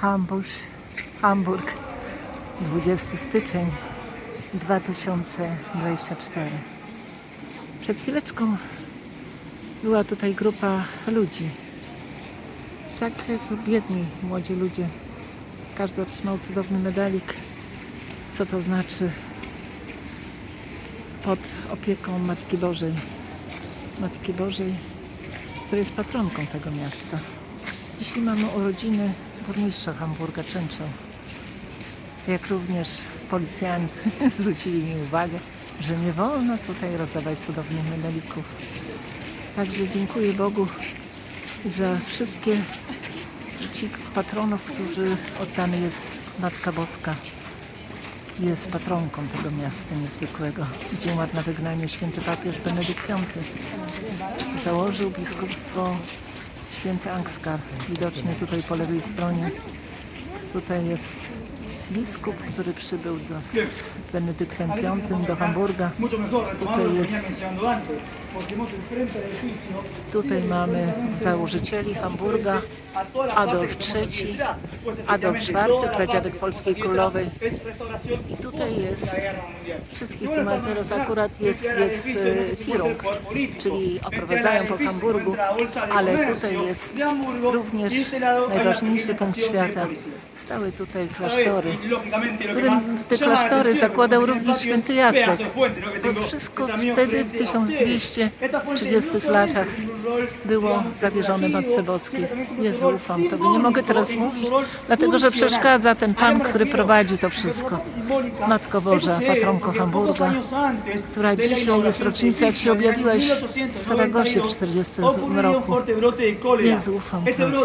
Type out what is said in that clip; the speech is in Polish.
Hamburg, Hamburg, 20 styczeń 2024. Przed chwileczką była tutaj grupa ludzi. Tak biedni młodzi ludzie. Każdy otrzymał cudowny medalik. Co to znaczy? Pod opieką Matki Bożej. Matki Bożej, która jest patronką tego miasta. Dzisiaj mamy urodziny burmistrza Hamburga Częczał. Jak również policjanci zwrócili mi uwagę, że nie wolno tutaj rozdawać cudownych medalików. Także dziękuję Bogu za wszystkie ci patronów, którzy oddany jest Matka Boska. Jest patronką tego miasta niezwykłego, gdzie umarł na wygnaniu święty papież Benedykt V. Założył biskupstwo święty Angskar, widoczny tutaj po lewej stronie. Tutaj jest biskup, który przybył do, z Benedyktem V do Hamburga. Tutaj jest Tutaj mamy założycieli Hamburga, Adolf III, Adolf IV, pradziadek polskiej królowej. I tutaj jest wszystkich Martyros akurat jest, jest e, Firung, czyli oprowadzają po Hamburgu, ale tutaj jest również najważniejszy punkt świata. Stały tutaj klasztory, w którym te klasztory zakładał również święty Jacek. To wszystko wtedy w 1200 w 30 latach było zawierzone Matce Boskiej. Jezu, ufam Tobie. Nie mogę teraz mówić, dlatego że przeszkadza ten Pan, który prowadzi to wszystko. Matko Boża, patronko Hamburga, która dzisiaj jest rocznicą, jak się objawiłaś w Saragosie w 40 roku. Jezu, ufam Tobie.